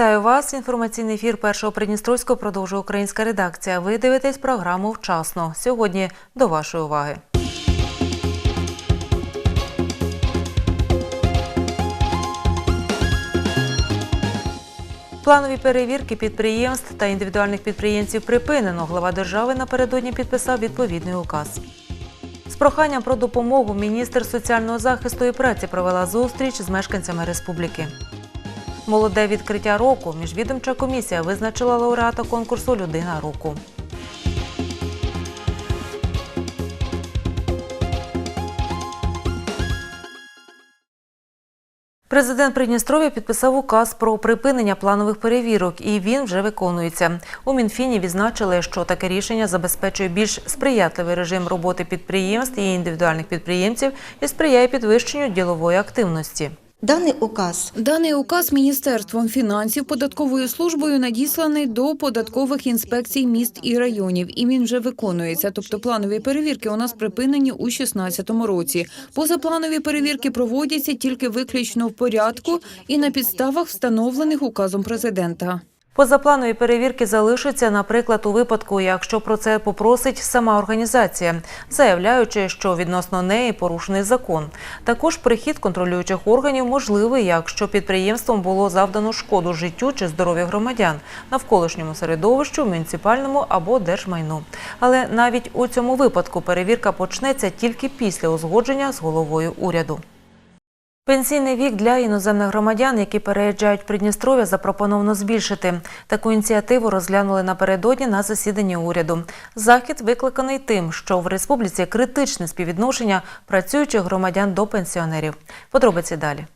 Вітаю вас. Інформаційний ефір першого Придністровського продовжує українська редакція. Ви дивитесь програму вчасно. Сьогодні до вашої уваги. Планові перевірки підприємств та індивідуальних підприємців припинено. Глава держави напередодні підписав відповідний указ. З проханням про допомогу міністр соціального захисту і праці провела зустріч з мешканцями республіки. Молоде відкриття року. Міжвідомча комісія визначила лауреата конкурсу Людина року. Президент Придністров'я підписав указ про припинення планових перевірок, і він вже виконується. У Мінфіні відзначили, що таке рішення забезпечує більш сприятливий режим роботи підприємств і індивідуальних підприємців і сприяє підвищенню ділової активності. Даний указ Даний указ Міністерством фінансів податковою службою надісланий до податкових інспекцій міст і районів, і він вже виконується. Тобто планові перевірки у нас припинені у 2016 році. Позапланові перевірки проводяться тільки виключно в порядку і на підставах, встановлених указом президента. Позапланові перевірки залишаться, наприклад, у випадку, якщо про це попросить сама організація, заявляючи, що відносно неї порушений закон. Також прихід контролюючих органів можливий, якщо підприємством було завдано шкоду життю чи здоров'ю громадян, навколишньому середовищу, муніципальному або держмайну. Але навіть у цьому випадку перевірка почнеться тільки після узгодження з головою уряду. Пенсійний вік для іноземних громадян, які переїжджають Придністров'я, запропоновано збільшити. Таку ініціативу розглянули напередодні на засіданні уряду. Захід викликаний тим, що в республіці критичне співвідношення працюючих громадян до пенсіонерів. Подробиці далі.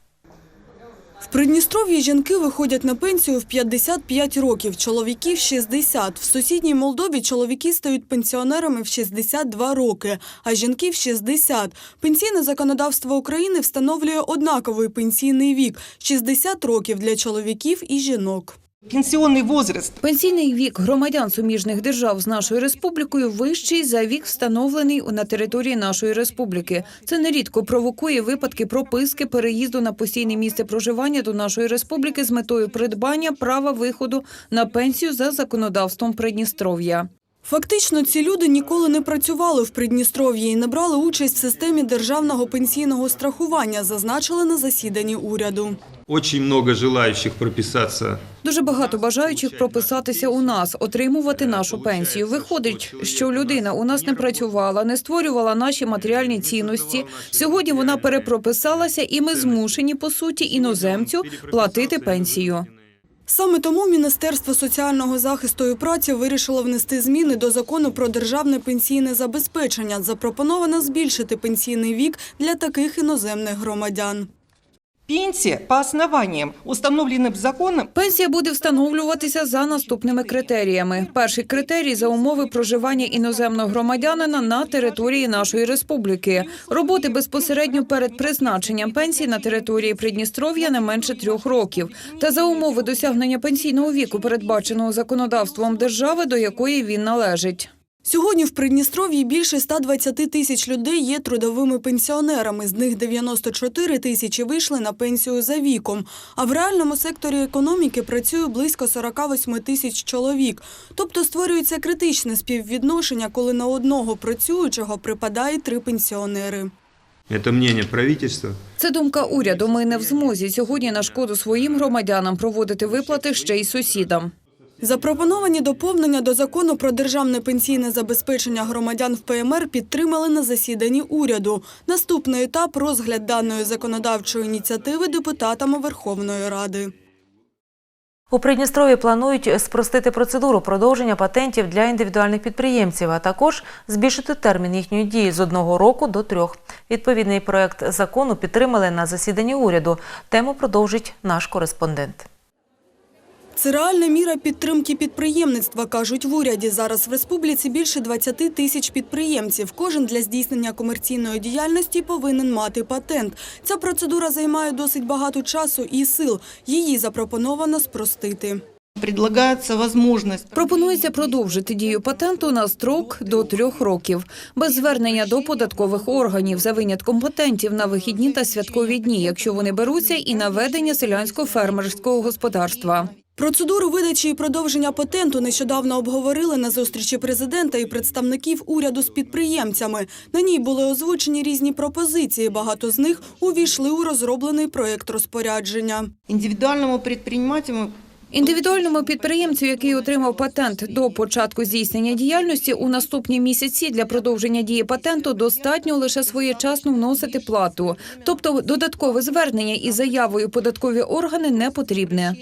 В Придністров'ї жінки виходять на пенсію в 55 років, чоловіки – в 60. В сусідній Молдові чоловіки стають пенсіонерами в 62 роки, а жінки – в 60. Пенсійне законодавство України встановлює однаковий пенсійний вік – 60 років для чоловіків і жінок. Пенсионный возраст Пенсійний вік громадян суміжних держав з нашою республікою вищий за вік, встановлений на території нашої республіки. Це нерідко провокує випадки прописки переїзду на постійне місце проживання до нашої республіки з метою придбання права виходу на пенсію за законодавством Придністров'я. Фактично, ці люди ніколи не працювали в Придністров'ї і не брали участь в системі державного пенсійного страхування, зазначили на засіданні уряду. Очень много желающих прописаться. Дуже багато бажаючих прописатися у нас, отримувати нашу пенсію. Виходить, що людина у нас не працювала, не створювала наші матеріальні цінності. Сьогодні вона перепрописалася, і ми змушені по суті іноземцю платити пенсію. Саме тому Міністерство соціального захисту і праці вирішило внести зміни до закону про державне пенсійне забезпечення. Запропоновано збільшити пенсійний вік для таких іноземних громадян. Пенсия по основаниям, установленным законом, Пенсія буде встановлюватися за наступними критеріями. Перший критерій за умови проживання іноземного громадянина на території нашої республіки. Роботи безпосередньо перед призначенням пенсії на території Придністров'я не менше трьох років. Та за умови досягнення пенсійного віку, передбаченого законодавством держави, до якої він належить. Сьогодні в Придністров'ї більше 120 тисяч людей є трудовими пенсіонерами. З них 94 тисячі вийшли на пенсію за віком. А в реальному секторі економіки працює близько 48 тисяч чоловік. Тобто створюється критичне співвідношення, коли на одного працюючого припадає три пенсіонери. Это мнение правительства. Це думка уряду. Ми не в змозі сьогодні на шкоду своїм громадянам проводити виплати ще й сусідам. Запропоновані доповнення до закону про державне пенсійне забезпечення громадян в ПМР підтримали на засіданні уряду. Наступний етап – розгляд даної законодавчої ініціативи депутатами Верховної Ради. У Придністрові планують спростити процедуру продовження патентів для індивідуальних підприємців, а також збільшити термін їхньої дії з одного року до трьох. Відповідний проект закону підтримали на засіданні уряду. Тему продовжить наш кореспондент. Це реальна міра підтримки підприємництва, кажуть в уряді. Зараз в республіці більше 20 тисяч підприємців. Кожен для здійснення комерційної діяльності повинен мати патент. Ця процедура займає досить багато часу і сил. Її запропоновано спростити. Предлагается возможность... Пропонується продовжити дію патенту на строк до трьох років без звернення до податкових органів за винятком патентів на вихідні та святкові дні, якщо вони беруться і на ведення селянсько-фермерського господарства. Процедуру видачі і продовження патенту нещодавно обговорили на зустрічі президента і представників уряду з підприємцями. На ній були озвучені різні пропозиції. Багато з них увійшли у розроблений проєкт розпорядження. Индивидуальному предпринимателю Індивідуальному підприємцю, який отримав патент до початку здійснення діяльності, у наступні місяці для продовження дії патенту достатньо лише своєчасно вносити плату. Тобто додаткове звернення із заявою податкові органи не потрібне.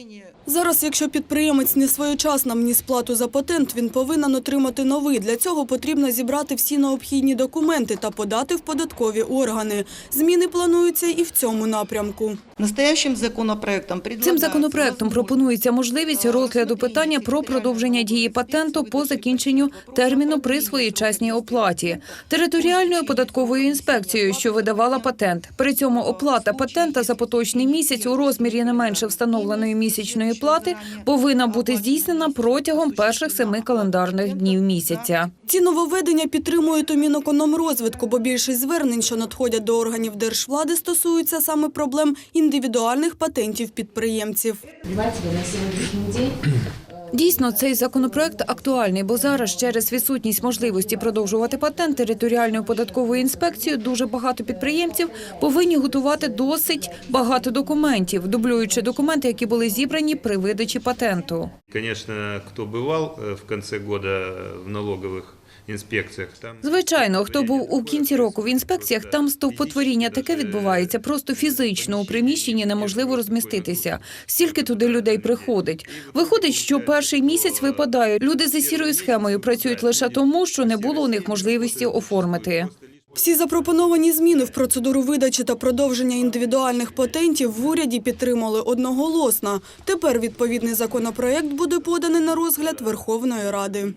Зараз, якщо підприємець не своєчасно вніс плату за патент, він повинен отримати новий. Для цього потрібно зібрати всі необхідні документи та подати в податкові органи. Зміни плануються і в цьому напрямку. настоящим законопроектом Цим законопроектом пропонується можливість розгляду питання про продовження дії патенту по закінченню терміну при своєчасній оплаті територіальною податковою інспекцією, що видавала патент. При цьому оплата патента за поточний місяць у розмірі не менше встановленої місячної плати повинна бути здійснена протягом перших семи календарних днів місяця. Ці нововведення підтримують у Мінекономрозвитку, бо більшість звернень, що надходять до органів держвлади, стосуються саме проблем індивідуальних патентів підприємців. Предприниматели на сьогоднішній день Дійсно, цей законопроект актуальний, бо зараз через відсутність можливості продовжувати патент територіальною податковою інспекцією дуже багато підприємців повинні готувати досить багато документів, дублюючи документи, які були зібрані при видачі патенту. Конечно, кто бывал э, в конце года в налоговых инспекциях, там... Звичайно, хто був у кінці року в інспекціях, там стовпотворіння таке відбувається. Просто фізично у приміщенні неможливо розміститися. Стільки туди людей приходить. Виходить, що перший місяць випадає. Люди за сірою схемою працюють лише тому, що не було у них можливості оформити. Всі запропоновані зміни в процедуру видачі та продовження індивідуальних патентів в уряді підтримали одноголосно. Тепер відповідний законопроект буде поданий на розгляд Верховної Ради.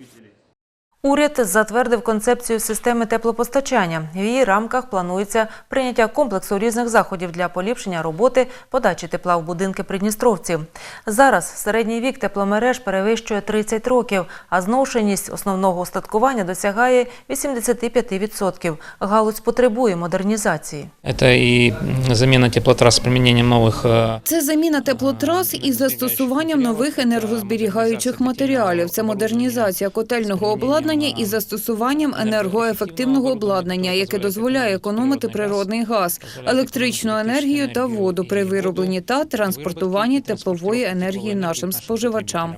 Уряд затвердив концепцію системи теплопостачання. В її рамках планується прийняття комплексу різних заходів для поліпшення роботи подачі тепла в будинки придністровців. Зараз середній вік тепломереж перевищує 30 років, а зношеність основного устаткування досягає 85%. Галузь потребує модернізації. Это и м, замена теплотрасс с применением новых э, Це заміна теплотрас із застосуванням нових енергозберігаючих матеріалів. Це модернізація котельного обладнання із застосуванням енергоефективного обладнання, яке дозволяє економити природний газ, електричну енергію та воду при виробленні та транспортуванні теплової енергії нашим споживачам.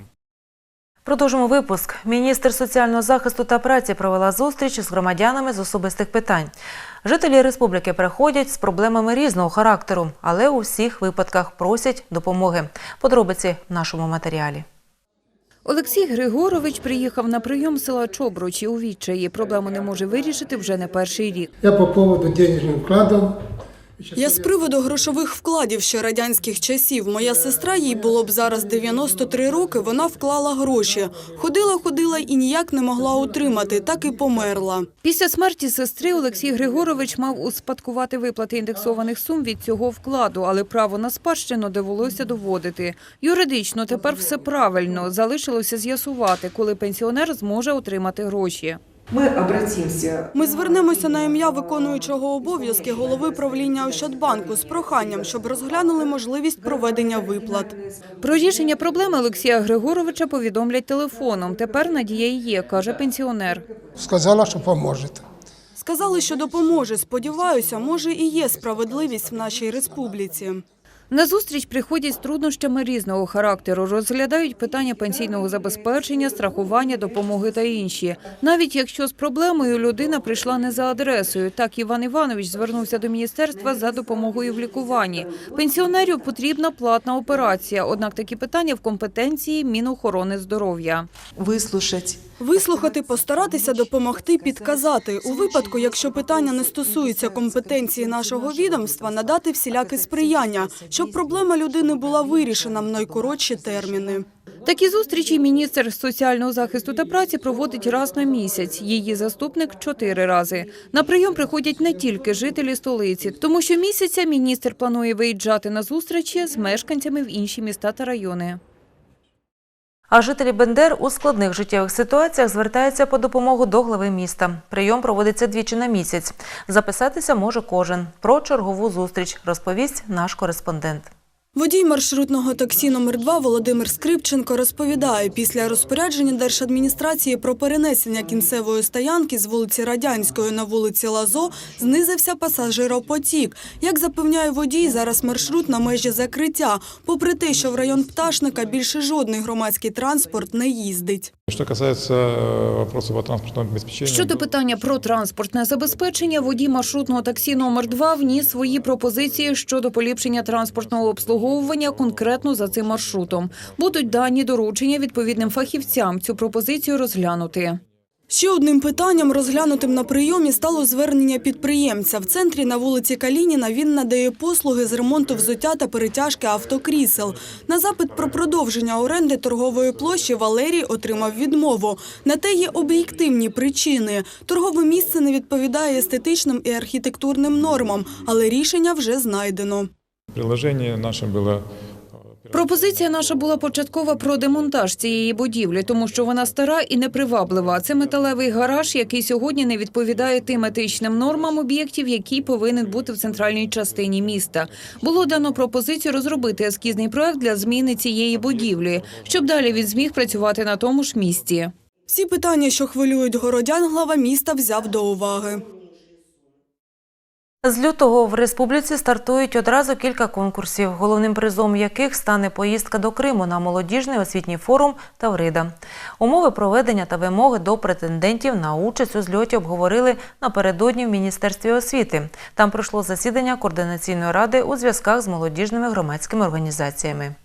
Продовжимо випуск. Міністр соціального захисту та праці провела зустріч з громадянами з особистих питань. Жителі республіки приходять з проблемами різного характеру, але у всіх випадках просять допомоги. Подробиці в нашому матеріалі. Олексій Григорович приїхав на прийом села Чобручі у відчаї. Проблему не може вирішити вже не перший рік. Я по поводу денежных вкладов. Я з приводу грошових вкладів ще радянських часів. Моя сестра, їй було б зараз 93 роки, вона вклала гроші. Ходила, ходила і ніяк не могла утримати, так і померла. Після смерті сестри Олексій Григорович мав успадкувати виплати індексованих сум від цього вкладу, але право на спадщину довелося доводити. Юридично тепер все правильно. Залишилося з'ясувати, коли пенсіонер зможе отримати гроші. Мы обратимся Ми звернемося на ім'я виконуючого обов'язки голови правління Ощадбанку з проханням, щоб розглянули можливість проведення виплат. Про рішення проблеми Олексія Григоровича повідомлять телефоном. Тепер надія є, каже пенсіонер. Сказала, что поможет. Сказали, що допоможе. Сподіваюся, може і є справедливість в нашій республіці. На зустріч приходять з труднощами різного характеру, розглядають питання пенсійного забезпечення, страхування, допомоги та інші. Навіть якщо з проблемою людина прийшла не за адресою, так Іван Іванович звернувся до міністерства за допомогою в лікуванні. Пенсіонерів потрібна платна операція, однак такі питання в компетенції Мінохорони здоров'я. выслушать Вислухати, постаратися допомогти, підказати. У випадку, якщо питання не стосується компетенції нашого відомства, надати всіляке сприяння, щоб проблема людини була вирішена в найкоротші терміни. Такі зустрічі міністр соціального захисту та праці проводить раз на місяць. Її заступник – чотири рази. На прийом приходять не тільки жителі столиці, тому що місяця міністр планує виїжджати на зустрічі з мешканцями в інші міста та райони. А жителі Бендер у складних життєвих ситуаціях звертаються по допомогу до глави міста. Прийом проводиться двічі на місяць. Записатися може кожен. Про чергову зустріч розповість наш кореспондент. Водій маршрутного таксі номер 2 Володимир Скрипченко розповідає, після розпорядження держадміністрації про перенесення кінцевої стоянки з вулиці Радянської на вулиці Лазо знизився пасажиропотік. Як запевняє водій, зараз маршрут на межі закриття, попри те, що в район Пташника більше жодний громадський транспорт не їздить. Вопроса по. Щодо питання про транспортне забезпечення, водій маршрутного таксі номер 2 вніс свої пропозиції щодо поліпшення транспортного обслуговування конкретно за цим маршрутом. Будуть дані доручення відповідним фахівцям цю пропозицію розглянути. Ще одним питанням, розглянутим на прийомі, стало звернення підприємця. В центрі на вулиці Калініна він надає послуги з ремонту взуття та перетяжки автокрісел. На запит про продовження оренди торгової площі Валерій отримав відмову. На те є об'єктивні причини. Торгове місце не відповідає естетичним і архітектурним нормам, але рішення вже знайдено. Приложение наше было... э, Пропозиція наша була початкова про демонтаж цієї будівлі, тому що вона стара і неприваблива. Це металевий гараж, який сьогодні не відповідає тим етичним нормам об'єктів, який повинен бути в центральній частині міста. Було дано пропозицію розробити ескізний проект для зміни цієї будівлі, щоб далі він зміг працювати на тому ж місці. Всі питання, що хвилюють городян, глава міста взяв до уваги. З лютого в республіці стартують одразу кілька конкурсів, головним призом яких стане поїздка до Криму на молодіжний освітній форум Таврида. Умови проведення та вимоги до претендентів на участь у зльоті обговорили напередодні в Міністерстві освіти. Там пройшло засідання координаційної ради у зв'язках з молодіжними громадськими організаціями.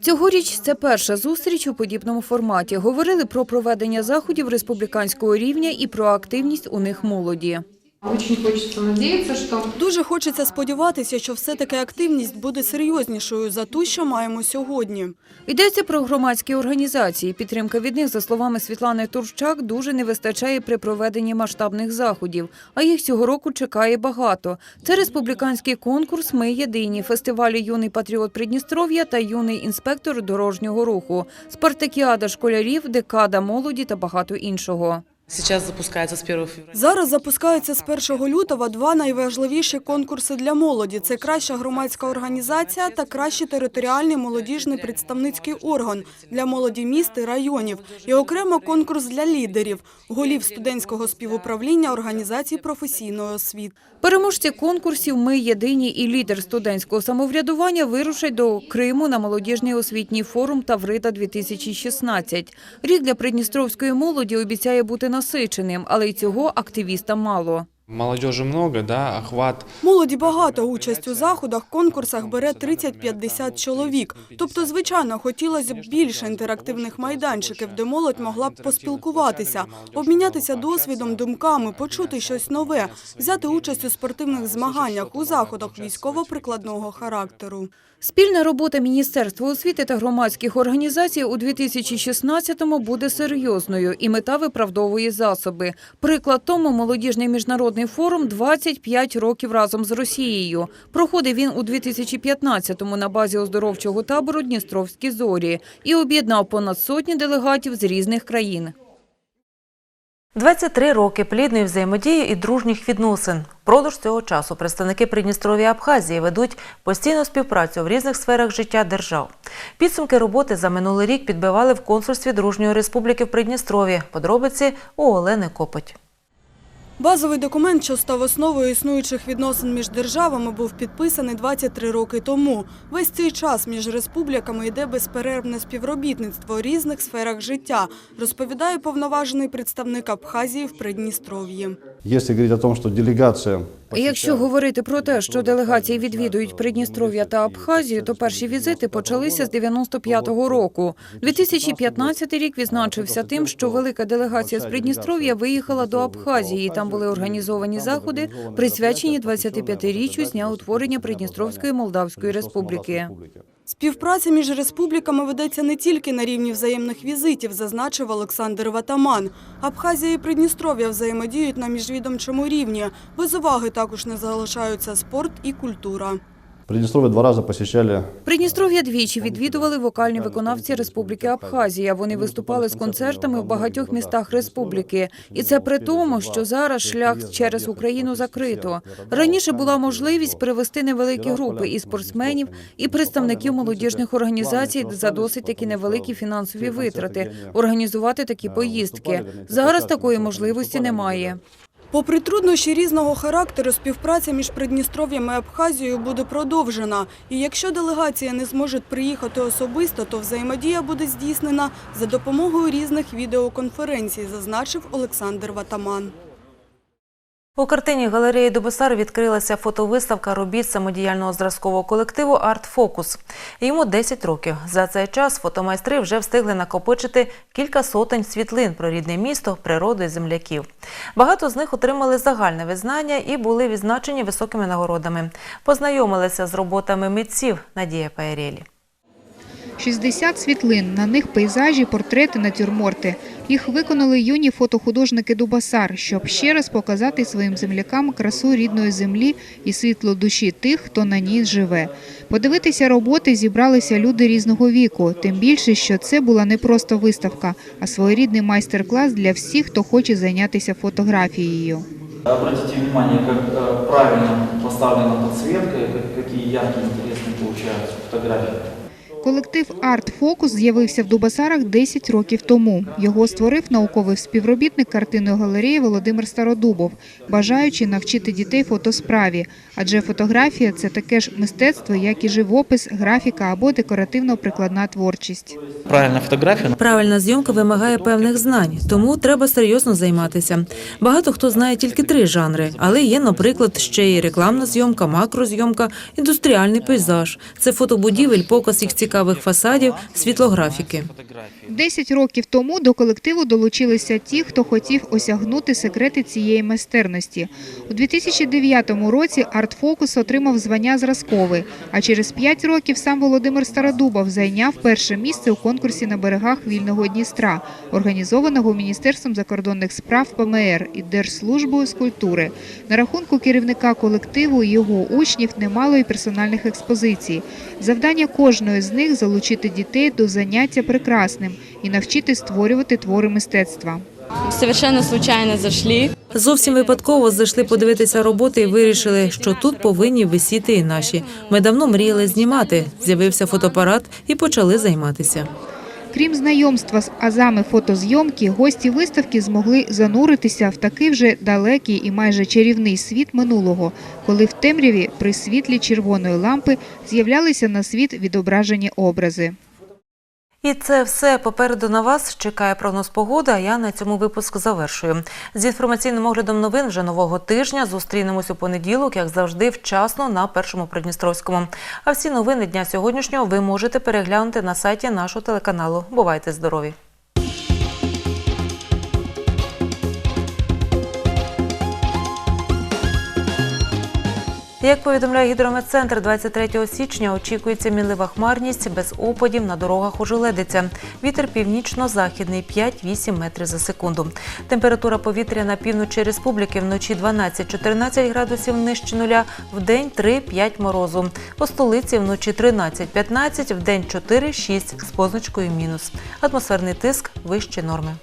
Цьогоріч це перша зустріч у подібному форматі. Говорили про проведення заходів республіканського рівня і про активність у них молоді. Очень хочется надеяться, что Дуже хочеться сподіватися, що все-таки активність буде серйознішою за ту, що маємо сьогодні. Йдеться про громадські організації. Підтримка від них, за словами Світлани Турчак, дуже не вистачає при проведенні масштабних заходів. А їх цього року чекає багато. Це республіканський конкурс Ми єдині, фестивалі Юний патріот Придністров'я та юний інспектор дорожнього руху, спартакіада школярів, декада молоді та багато іншого. Сейчас запускается с 1 февраля. Зараз запускаються з 1 лютого два найважливіші конкурси для молоді. Це краща громадська організація та кращий територіальний молодіжний представницький орган для молоді міст і районів. І окремо конкурс для лідерів, голів студентського співуправління організацій професійної освіти. Переможці конкурсів Ми єдині і лідер студентського самоврядування вирушать до Криму на молодіжний освітній форум Таврида 2016. Рік для придністровської молоді обіцяє бути насиченим, але й цього активістам мало. Молодежи много, да, охват Молоді багато участь у заходах, конкурсах бере 30-50 чоловік. Тобто, звичайно, хотілося б більше інтерактивних майданчиків, де молодь могла б поспілкуватися, обмінятися досвідом, думками, почути щось нове, взяти участь у спортивних змаганнях, у заходах військово-прикладного характеру. Спільна робота Міністерства освіти та громадських організацій у 2016-му буде серйозною, і мета виправдовує засоби. Приклад тому молодіжний міжнародний форум 25 років разом з Росією. Проходив він у 2015-му на базі оздоровчого табору Дністровські зорі і об'єднав понад сотні делегатів з різних країн. 23 роки плідної взаємодії і дружніх відносин. Продовж цього часу представники Придністров'я Абхазії ведуть постійну співпрацю в різних сферах життя держав. Підсумки роботи за минулий рік підбивали в консульстві Дружньої республіки в Придністров'ї. Подробиці у Олени Копоть. Базовий документ, що став основою існуючих відносин між державами, був підписаний 23 роки тому. Весь цей час між республіками йде безперервне співробітництво у різних сферах життя, розповідає повноважений представник Абхазії в Придністров'ї. Если говорить о том, что делегация Якщо говорити про те, що делегації відвідують Придністров'я та Абхазію, то перші візити почалися з 95-го року. 2015 рік відзначився тим, що велика делегація з Придністров'я виїхала до Абхазії. Там були організовані заходи, присвячені 25-річчю з дня утворення Придністровської Молдавської Республіки. Співпраця між республіками ведеться не тільки на рівні взаємних візитів, зазначив Олександр Ватаман. Абхазія і Придністров'я взаємодіють на міжвідомчому рівні. Без уваги також не залишаються спорт і культура. Приднестровье два раза посещали Придністров'я двічі відвідували вокальні виконавці Республіки Абхазія. Вони виступали з концертами в багатьох містах республіки. І це при тому, що зараз шлях через Україну закрито. Раніше була можливість привезти невеликі групи і спортсменів, і представників молодіжних організацій за досить такі невеликі фінансові витрати, організувати такі поїздки. Зараз такої можливості немає. Попри труднощі різного характеру, співпраця між Придністров'ям і Абхазією буде продовжена. І якщо делегація не зможе приїхати особисто, то взаємодія буде здійснена за допомогою різних відеоконференцій, зазначив Олександр Ватаман. У картині галереї Дубосар відкрилася фотовиставка робіт самодіяльного зразкового колективу Арт Фокус. Йому 10 років. За цей час фотомайстри вже встигли накопичити кілька сотень світлин про рідне місто, природу і земляків. Багато з них отримали загальне визнання і були відзначені високими нагородами. Познайомилися з роботами митців Надія Паєрєлі. 60 світлин, на них пейзажі, портрети, натюрморти. Їх виконали юні фотохудожники Дубасар, щоб ще раз показати своїм землякам красу рідної землі і світло душі тих, хто на ній живе. Подивитися роботи зібралися люди різного віку, тим більше, що це була не просто виставка, а своєрідний майстер-клас для всіх, хто хоче зайнятися фотографією. Обратите внимание, как э, правильно поставлена подсветка, какие яркие, интересные получаются фотографии. Колектив Арт Фокус з'явився в Дубасарах 10 років тому. Його створив науковий співробітник картинної галереї Володимир Стародубов, бажаючи навчити дітей фотосправі. Адже фотографія це таке ж мистецтво, як і живопис, графіка або декоративно-прикладна творчість. Правильная фотография Правильна зйомка вимагає певних знань, тому треба серйозно займатися. Багато хто знає тільки три жанри, але є, наприклад, ще й рекламна зйомка, макрозйомка, індустріальний пейзаж. Це фотобудівель, показ їх цікавих фасадів, світлографіки. 10 років тому до колективу долучилися ті, хто хотів осягнути секрети цієї майстерності. У 2009 році «Артфокус» отримав звання зразковий, а через 5 років сам Володимир Стародубов зайняв перше місце у конкурсі на берегах Вільного Дністра, організованого Міністерством закордонних справ ПМР і Держслужбою з культури. На рахунку керівника колективу його учнів немало і персональних експозицій. Завдання кожної з них залучити дітей до заняття прекрасним і навчити створювати твори мистецтва. Совершенно случайно зайшли. Зовсім випадково зайшли подивитися роботи і вирішили, що тут повинні висіти і наші. Ми давно мріяли знімати. З'явився фотоапарат і почали займатися. Крім знайомства з азами фотозйомки, гості виставки змогли зануритися в такий вже далекий і майже чарівний світ минулого, коли в темряві при світлі червоної лампи з'являлися на світ відображені образи. І це все попереду на вас чекає прогноз погоди. А я на цьому випуск завершую. З інформаційним оглядом новин вже нового тижня зустрінемось у понеділок, як завжди, вчасно на першому Придністровському. А всі новини дня сьогоднішнього ви можете переглянути на сайті нашого телеканалу. Бувайте здорові! Як повідомляє гідрометцентр, 23 січня очікується мінлива хмарність без опадів на дорогах ожеледиця. Вітер північно-західний 5-8 метрів за секунду. Температура повітря на півночі республіки вночі 12-14 градусів нижче нуля, вдень 3-5 морозу. У столиці вночі 13-15, вдень 4-6 з позначкою мінус. Атмосферний тиск вище норми.